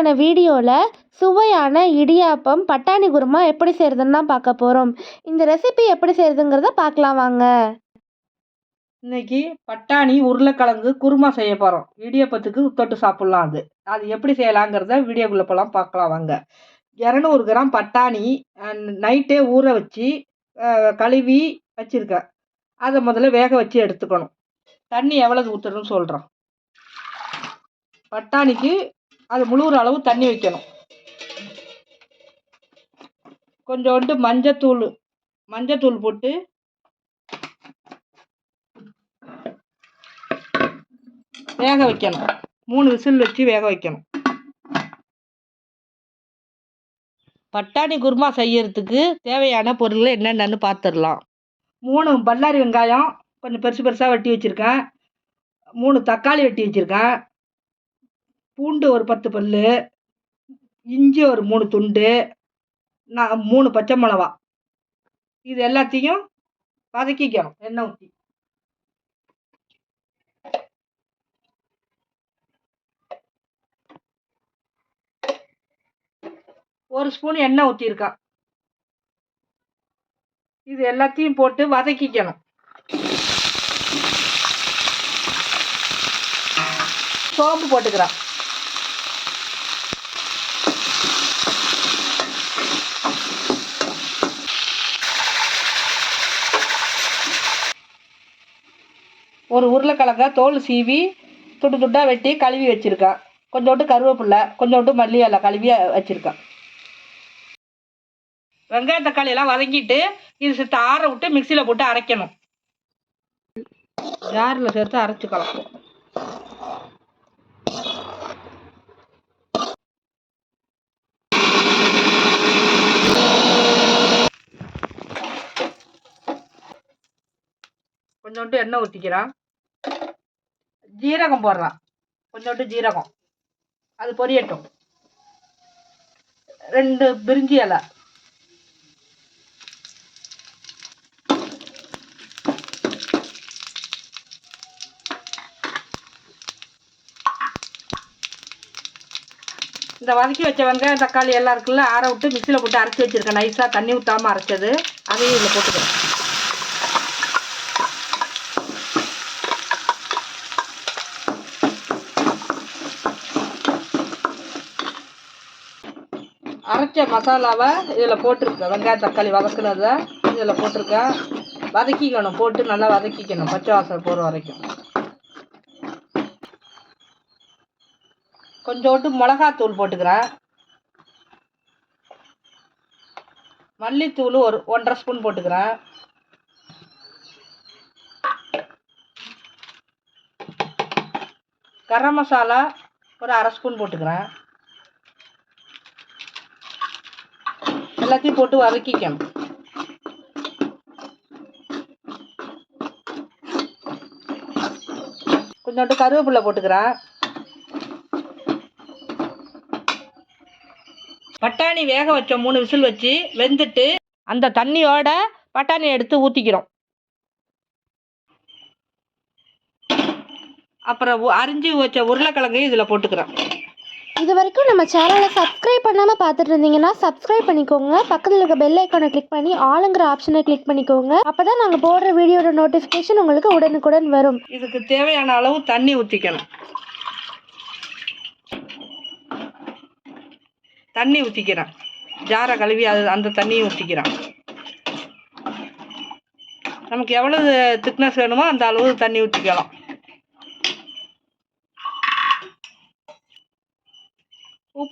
இன்றைக்கான வீடியோவில் சுவையான இடியாப்பம் பட்டாணி குருமா எப்படி செய்கிறதுன்னு தான் பார்க்க போகிறோம் இந்த ரெசிபி எப்படி செய்கிறதுங்கிறத பார்க்கலாம் வாங்க. இன்னைக்கு பட்டாணி உருளைக்கிழங்கு குருமா செய்ய போகிறோம் இடியாப்பத்துக்கு தொட்டு சாப்பிட்லாம் அது. அது எப்படி செய்யலாங்கிறத வீடியோக்குள்ளே போகலாம் பார்க்கலாம் வாங்க. இரநூறு கிராம் பட்டாணி நைட்டே ஊற வச்சு கழுவி வச்சுருக்கேன். அதை முதல்ல வேக வச்சு எடுத்துக்கணும். தண்ணி எவ்வளவு ஊற்றணும்னு சொல்கிறோம் பட்டாணிக்கு அது முழுகிற அளவு தண்ணி வைக்கணும். கொஞ்சோண்டு மஞ்சத்தூள் மஞ்சத்தூள் போட்டு வேக வைக்கணும். மூணு விசில் வச்சு வேக வைக்கணும். பட்டாணி குருமா செய்யறதுக்கு தேவையான பொருள் என்னென்னு பார்த்துடலாம் மூணு பல்லாரி வெங்காயம் கொஞ்சம் பெருசு பெருசாக வெட்டி வச்சுருக்கேன். மூணு தக்காளி வெட்டி வச்சுருக்கேன். பூண்டு ஒரு பத்து பல் இஞ்சி ஒரு மூணு துண்டு நான் மூணு பச்சை மிளவா இது எல்லாத்தையும் வதக்கிக்கணும் எண்ணெய் ஊற்றி ஒரு ஸ்பூன் எண்ணெய் ஊற்றிருக்கேன் இது எல்லாத்தையும் போட்டு வதக்கிக்கணும். சோம்பு போட்டுக்கிறேன் ஒரு உருளைக்கிழங்க தோல் சீவி துண்டு துண்டாக வெட்டி கழுவி வச்சுருக்கேன். கொஞ்சோண்டு கருவேப்பில்லை கொஞ்சோண்டு மல்லி இலை கழுவி வச்சுருக்கேன். வெங்காய தக்காளியெல்லாம் வதங்கிட்டு வதக்கிட்டு இது சேர்த்து ஆற விட்டு மிக்சியில் போட்டு அரைக்கணும். ஜாரில் சேர்த்து அரைச்சிக்கலாம். கொஞ்சோண்டு எண்ணெய் ஊற்றிக்கிறான் ஜீரகம் போடுறான். கொஞ்சோண்டு ஜீரகம். அது பொரியட்டும். ரெண்டு பிரிஞ்சி இலை. இந்த வதக்கி வச்ச வெங்காயம் தக்காளி எல்லாம் இருக்குல்ல ஆற விட்டு மிக்சியில் போட்டு அரைச்சி வச்சிருக்கேன். நைஸாக தண்ணி ஊற்றாமல் அரைச்சது. அதையும் இதில் போட்டுக்கிறேன். அரைச்ச மசாலாவை இதில் போட்டிருக்கேன் வெங்காயம் தக்காளி வதக்குனதை இதில் போட்டிருக்கேன். வதக்கிக்கணும். போட்டு நல்லா வதக்கிக்கணும். பச்சை வாசல் போகிற வரைக்கும். கொஞ்சோண்டு மிளகாத்தூள் போட்டுக்கிறேன். மல்லித்தூள் ஒரு ஒன்றரை ஸ்பூன் போட்டுக்கிறேன். கரம் மசாலா ஒரு அரை ஸ்பூன் போட்டுக்கிறேன். எல்லாத்தையும் போட்டு வதக்கிக்கணும் கொஞ்சோண்டு கருவேப்பிலை போட்டுக்கிறேன் பட்டாணி வேக வச்சோம் மூணு விசில் வச்சு வெந்துட்டு அந்த தண்ணியோட பட்டாணி எடுத்து ஊற்றிக்கிறோம் அப்புறம் அரிஞ்சு வச்ச உருளைக்கிழங்கையும் இதில் போட்டுக்கிறோம் இது வரைக்கும் நம்ம சேனலை சப்ஸ்கிரைப் பண்ணாமல் பார்த்துட்டு இருந்தீங்கன்னா சப்ஸ்கிரைப் பண்ணிக்கோங்க. பக்கத்தில் இருக்க பெல் ஐக்கானை கிளிக் பண்ணி ஆளுங்கிற ஆப்ஷனை கிளிக் பண்ணிக்கோங்க. அப்போ தான் நாங்கள் போடுற வீடியோட நோட்டிஃபிகேஷன் உங்களுக்கு உடனுக்குடன் வரும். இதுக்கு தேவையான அளவு தண்ணி ஊற்றிக்கணும் தண்ணி ஊற்றிக்கிறேன் ஜாரை கழுவி அது அந்த தண்ணியை ஊற்றிக்கிறேன் நமக்கு எவ்வளவு திக்னஸ் வேணுமோ அந்த அளவு தண்ணி ஊற்றிக்கலாம்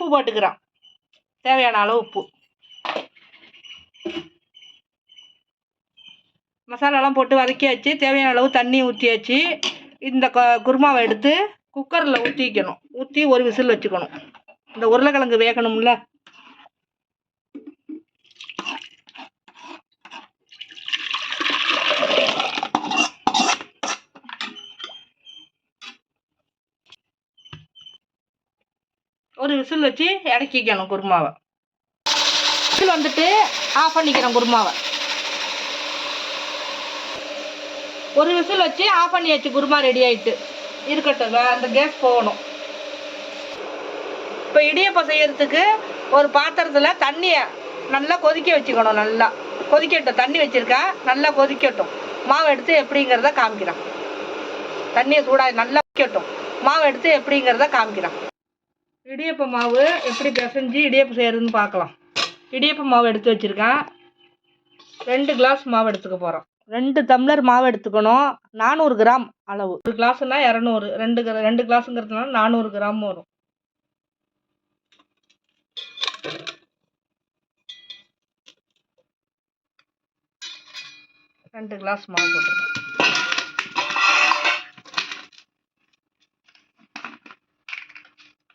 உப்பு போட்டுக்கிறேன். தேவையான அளவு உப்பு. மசாலாலாம் போட்டு வதக்கியாச்சு. தேவையான அளவு தண்ணி ஊற்றியாச்சு இந்த குருமாவை எடுத்து குக்கரில் ஊற்றிக்கணும் ஊற்றி ஒரு விசில் வச்சுக்கணும். இந்த உருளைக்கிழங்கு வேகணும்ல? ஒரு விசில் வச்சு இறக்கிக்கணும் குருமாவை. விசில் வந்துட்டு ஆஃப் பண்ணிக்கிறேன் குருமாவை. ஒரு விசில் வச்சு ஆஃப் பண்ணியாச்சு குருமா ரெடி ஆயிட்டு. இருக்கட்டும் அந்த கேஸ் போகணும். இப்போ இடியப்பம் செய்யறதுக்கு ஒரு பாத்திரத்தில் தண்ணியை நல்லா கொதிக்க வச்சுக்கணும் நல்லா. கொதிக்கட்டும் தண்ணி வச்சுருக்கா நல்லா கொதிக்கட்டும். மாவு எடுத்து எப்படிங்கிறத காமிக்கிறான். தண்ணியை சூடாக நல்லா கொதிக்கட்டும். மாவு எடுத்து எப்படிங்கிறத காமிக்கிறான். இடியப்ப மாவு எப்படி பிசைஞ்சு இடியப்பம் செய்கிறதுன்னு பார்க்கலாம். இடியப்ப மாவு எடுத்து வச்சுருக்கேன். ரெண்டு கிளாஸ் மாவு எடுத்துக்க போகிறோம் ரெண்டு டம்ளர் மாவு எடுத்துக்கணும். நானூறு கிராம் அளவு. ஒரு கிளாஸ்னால் இரநூறு. ரெண்டு ரெண்டு கிளாஸுங்கிறதுனால நானூறு கிராம் வரும். ரெண்டு கிளாஸ் மாவு போட்டுருக்கேன்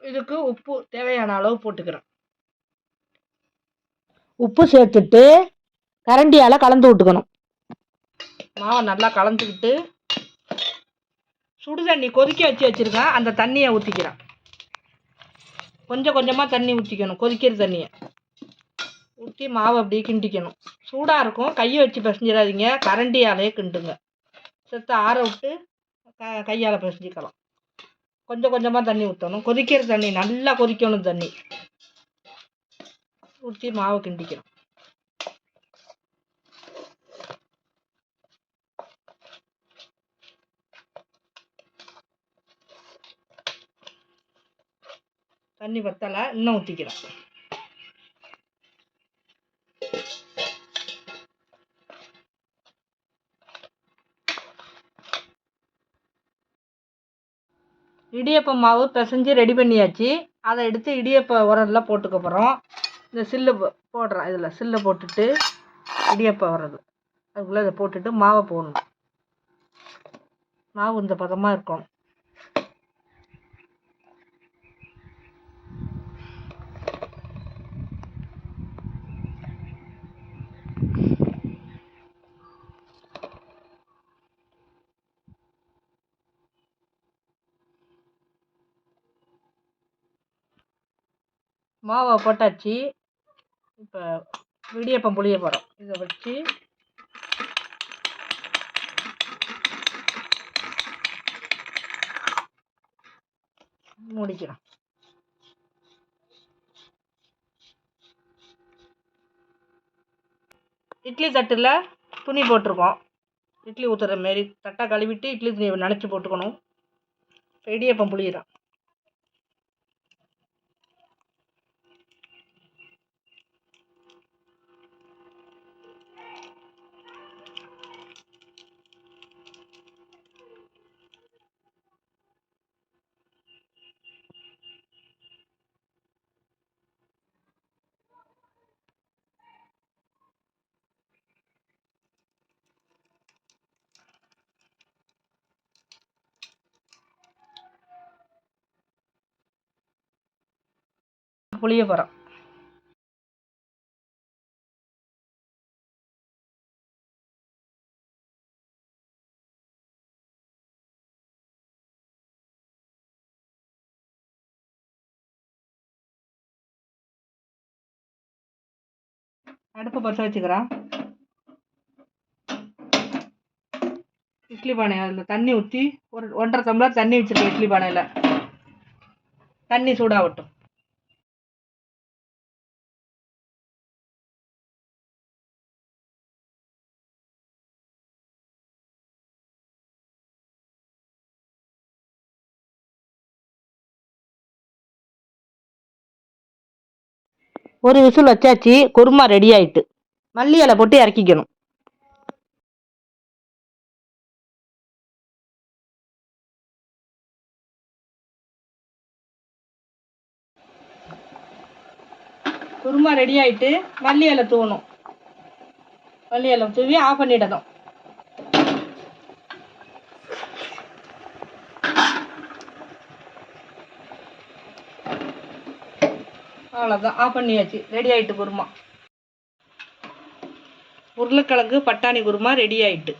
இதுக்கு உப்பு தேவையான அளவு போட்டுக்கிறேன் உப்பு சேர்த்துட்டு கரண்டியால் கலந்து விட்டுக்கணும். மாவை நல்லா கலந்துக்கிட்டு சுடு தண்ணி கொதிக்க வச்சு வச்சுருக்கேன். அந்த தண்ணியை ஊற்றிக்கிறேன் கொஞ்சம் கொஞ்சமாக தண்ணி ஊற்றிக்கணும் கொதிக்கிற தண்ணியை. ஊற்றி மாவை அப்படியே கிண்டிக்கணும். சூடாக இருக்கும். கையை வச்சு பிசைஞ்சிடாதீங்க. கரண்டியாலே கிண்டுங்க. செத்த ஆற விட்டு க கையால் பிசைஞ்சிக்கலாம். கொஞ்சம் கொஞ்சமாக தண்ணி ஊற்றணும் கொதிக்கிற தண்ணி நல்லா கொதிக்கணும் தண்ணி. ஊற்றி மாவை கிண்டிக்கணும். தண்ணி பத்தலை இன்னும் ஊற்றிக்கிறேன் இடியப்ப மாவு பிசைஞ்சு ரெடி பண்ணியாச்சு. அதை எடுத்து இடியப்ப உரலில் போட்டுக்க போகிறோம் இந்த சில்லு போடுறோம் இதில் சில்லை போட்டுட்டு இடியப்ப உரல். அதுக்குள்ளே இதை போட்டுட்டு மாவை போடணும். மாவு இந்த பதமாக இருக்கணும். மாவை போட்டாச்சு. இப்போ இடியப்பம் புளிய போகிறோம் இதை வச்சு முடிக்கிறோம். இட்லி தட்டில் துணி போட்டிருக்கோம். இட்லி ஊற்றுற மாரி தட்டை கழுவிட்டு இட்லி துணியை நனைச்சி போட்டுக்கணும். இடியப்பம் புளியிறோம். புளிய போகிறோம் அடுப்பு பற்ற வச்சுக்கிறேன் இட்லி பானை அதில் தண்ணி ஊற்றி ஒரு ஒன்றரை டம்ளர் தண்ணி வச்சுருக்கேன் இட்லி பானையில். தண்ணி சூடாகட்டும். ஒரு விசில் வச்சாச்சு குருமா ரெடி ஆயிட்டு. மல்லி இலை போட்டு இறக்கிக்கணும். குருமா ரெடி ஆயிட்டு மல்லி இலை தூவணும். மல்லி இலை தூவி ஆஃப் பண்ணிடணும். அவ்வளோதான் ஆஃப் பண்ணியாச்சு. ரெடி ஆயிட்டு குருமா. உருளைக்கிழங்கு பட்டாணி குருமா ரெடி ஆயிட்டு.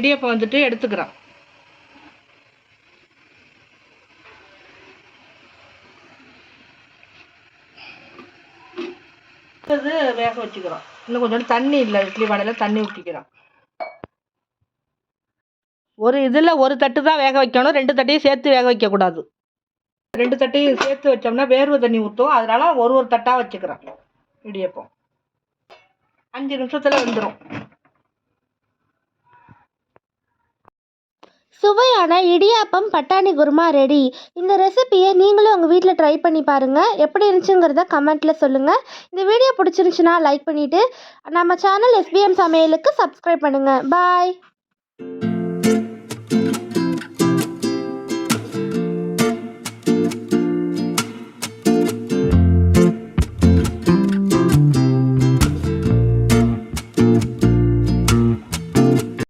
இடியப்பம் வந்துட்டு எடுத்துக்கிறான். வேக வச்சுக்கிறோம் இன்னும் கொஞ்சம் தண்ணி இல்லை இட்லி வடையில் தண்ணி ஊற்றிக்கிறோம் ஒரு இதில் ஒரு தட்டு தான் வேக வைக்கணும் ரெண்டு தட்டையும் சேர்த்து வேக வைக்கக்கூடாது. ரெண்டு தட்டையும் சேர்த்து வச்சோம்னா வேர்வை தண்ணி ஊற்றும் அதனால ஒரு ஒரு தட்டாக வச்சுக்கிறோம் இடியப்பம். அஞ்சு நிமிஷத்தில் வந்துடும் சுவையான இடியாப்பம் பட்டாணி குருமா ரெடி இந்த ரெசிபியை நீங்களும் உங்கள் வீட்டில் ட்ரை பண்ணி பாருங்கள் எப்படி இருந்துச்சுங்கிறத கமெண்ட்டில் சொல்லுங்கள் இந்த வீடியோ பிடிச்சிருந்துச்சுன்னா லைக் பண்ணிவிட்டு நம்ம சேனல் எஸ்பிஎம் சமையலுக்கு சப்ஸ்கிரைப் பண்ணுங்கள் பாய்